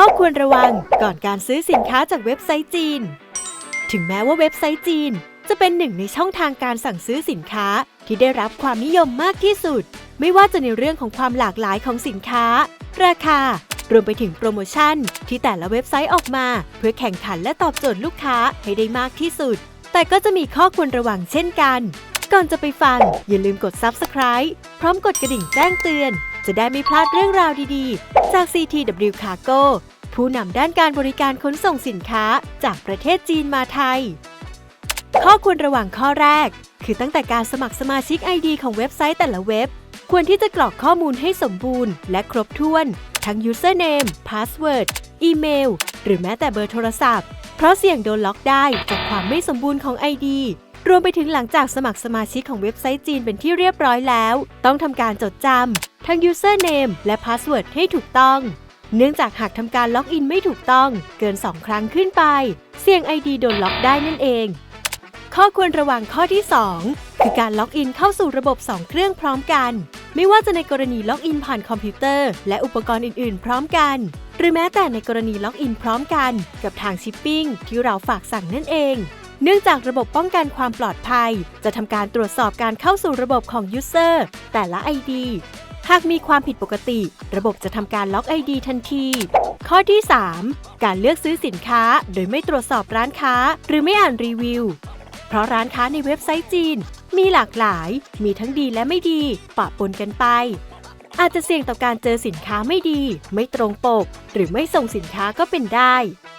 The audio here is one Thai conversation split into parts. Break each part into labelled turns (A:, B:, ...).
A: ข้อควรระวังก่อนการซื้อสินค้าจากเว็บไซต์จีน ถึงแม้ว่าเว็บไซต์จีน จะเป็นหนึ่งในช่องทางการสั่งซื้อสินค้าที่ได้รับความนิยมมากที่สุด ไม่ว่าจะในเรื่องของความหลากหลายของสินค้า ราคารวมไปถึงโปรโมชั่น ที่แต่ละเว็บไซต์ออกมา เพื่อแข่งขันและตอบโจทย์ลูกค้าให้ได้มากที่สุด แต่ก็จะมีข้อควรระวังเช่นกัน ก่อนจะไปฟังอย่าลืมกด Subscribe พร้อมกดกระดิ่งแจ้งเตือน จะได้ไม่พลาดเรื่องราวดีๆ จาก CTW Cargo ผู้นำด้านการบริการขนส่งสินค้าจากประเทศจีนมาไทย ข้อควรระวังข้อแรก คือตั้งแต่การสมัครสมาชิก ID ของเว็บไซต์แต่ละเว็บ ควรที่จะกรอกข้อมูลให้สมบูรณ์และครบถ้วน ทั้ง username password อีเมล หรือแม้แต่เบอร์โทรศัพท์ เพราะเสี่ยงโดนล็อกได้จากความไม่สมบูรณ์ของ ID รวมไปถึงหลังจากสมัครสมาชิกของเว็บไซต์จีนเป็นที่เรียบร้อยแล้ว ต้องทำการจดจำ ทั้ง username และ password ให้ถูกต้อง เนื่องจากหากทำการล็อกอินไม่ถูกต้องเกิน 2 ครั้งขึ้นไป เสี่ยง ID โดนล็อกได้นั่นเอง ข้อควรระวังข้อที่ 2 คือการล็อกอินเข้าสู่ระบบ 2 เครื่องพร้อมกัน ไม่ว่าจะในกรณีล็อกอินผ่านคอมพิวเตอร์ และอุปกรณ์อื่น ๆ พร้อมกัน หรือแม้แต่ในกรณีล็อกอินพร้อมกัน กับทางชิปปิ้งที่เราฝากสั่งนั่นเองเนื่องจากระบบป้องกันความปลอดภัย จะทำการตรวจสอบการเข้าสู่ระบบของ User แต่ละ ID หากมีความผิดปกติ ระบบจะทำการล็อก ID ทันที ข้อที่ 3 การเลือกซื้อสินค้าโดยไม่ตรวจสอบร้านค้า หรือไม่อ่านรีวิว เพราะร้านค้าในเว็บไซต์จีน มีหลากหลาย มีทั้งดีและไม่ดี ปะปนกันไป อาจจะเสี่ยงต่อการเจอสินค้าไม่ดี ไม่ตรงปก หรือไม่ส่งสินค้าก็เป็นได้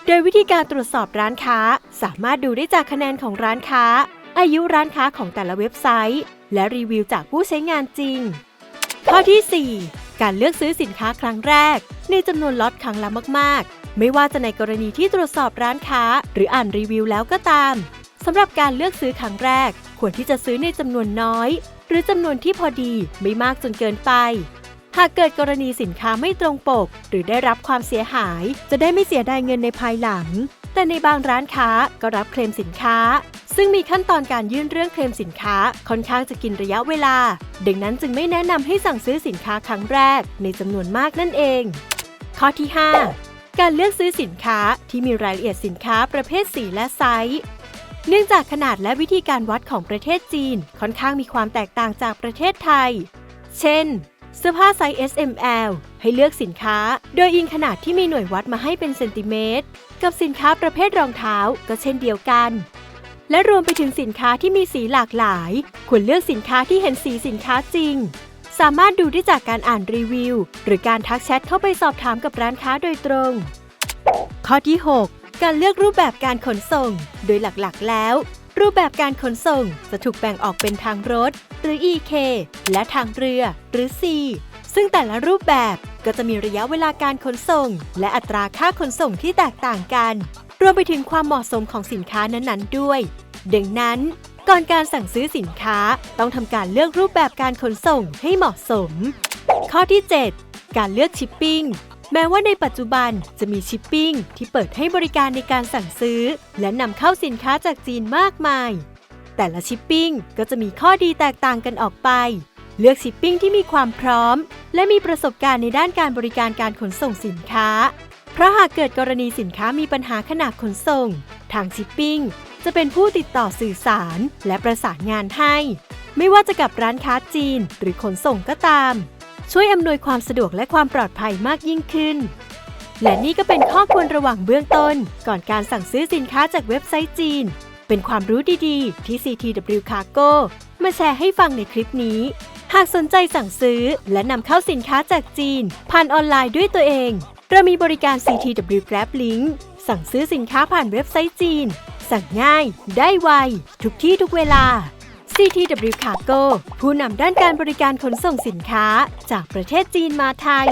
A: โดยวิธีการตรวจสอบร้านค้าสามารถดูได้จากคะแนนของร้านค้า อายุร้านค้าของแต่ละเว็บไซต์ และรีวิวจากผู้ใช้งานจริง ข้อที่ 4 การเลือกซื้อสินค้าครั้งแรก ในจำนวนล็อตครั้งละมาก ๆ ไม่ว่าจะในกรณีที่ตรวจสอบร้านค้า หรืออ่านรีวิวแล้วก็ตามสำหรับการเลือกซื้อครั้งแรก ควรที่จะซื้อในจำนวนน้อย หรือจำนวนที่พอดีไม่มากจนเกินไป หากเกิดกรณีสินค้าไม่ตรงปก หรือได้รับความเสียหาย จะได้ไม่เสียดายเงินในภายหลัง แต่ในบางร้านค้าก็รับเคลมสินค้า ซึ่งมีขั้นตอนการยื่นเรื่องเคลมสินค้าค่อนข้างจะกินระยะเวลา ดังนั้นจึงไม่แนะนำให้สั่งซื้อสินค้าครั้งแรกในจำนวนมากนั่นเอง ข้อที่ 5 การเลือกซื้อสินค้าที่มีรายละเอียดสินค้าประเภทสีและไซส์เนื่องจากขนาดและวิธีการวัดของประเทศจีน ค่อนข้างมีความแตกต่างจากประเทศไทย เช่น เสื้อผ้าไซส์ S M L ให้เลือกสินค้า โดยอิงขนาดที่มีหน่วยวัดมาให้เป็นเซนติเมตร กับสินค้าประเภทรองเท้าก็เช่นเดียวกัน และรวมไปถึงสินค้าที่มีสีหลากหลาย ควรเลือกสินค้าที่เห็นสีสินค้าจริง สามารถดูได้จากการอ่านรีวิว หรือการทักแชทเข้าไปสอบถามกับร้านค้าโดยตรง ข้อที่ 6 การเลือกรูปแบบการขนส่ง โดยหลักๆ แล้ว รูปแบบการขนส่งจะถูกแบ่งออกเป็นทางรถ หรือ EK และทางเรือ หรือ C ซึ่งแต่ละรูปแบบก็จะมีระยะเวลาการขนส่ง และอัตราค่าขนส่งที่แตกต่างกัน รวมไปถึงความเหมาะสมของสินค้านั้นๆ ด้วย ดังนั้น ก่อนการสั่งซื้อสินค้าต้องทำการเลือกรูปแบบการขนส่งให้เหมาะสม ข้อที่ 7 การเลือกชิปปิ้งแม้ว่าในปัจจุบันจะมีชิปปิ้งที่เปิดให้บริการในการสั่งซื้อ และนำเข้าสินค้าจากจีนมากมาย แต่ละชิปปิ้งก็จะมีข้อดีแตกต่างกันออกไป เลือกชิปปิ้งที่มีความพร้อม และมีประสบการณ์ในด้านการบริการการขนส่งสินค้า เพราะหากเกิดกรณีสินค้ามีปัญหาขณะขนส่ง ทางชิปปิ้งจะเป็นผู้ติดต่อสื่อสารและประสานงานให้ ไม่ว่าจะกับร้านค้าจีนหรือขนส่งก็ตาม ช่วยอำนวยความสะดวกและความปลอดภัยมากยิ่งขึ้น และนี่ก็เป็นข้อควรระวังเบื้องต้น ก่อนการสั่งซื้อสินค้าจากเว็บไซต์จีน เป็นความรู้ดีๆ ที่ CTW Cargo มาแชร์ให้ฟังในคลิปนี้หากสนใจสั่งซื้อและนำเข้าสินค้าจากจีน ผ่านออนไลน์ด้วยตัวเอง เรามีบริการ CTW Grab Link สั่งซื้อสินค้าผ่านเว็บไซต์จีน สั่งง่าย ได้ไว ทุกที่ทุกเวลา CTW Cargo ผู้นำด้านการบริการขนส่งสินค้าจากประเทศจีนมาไทย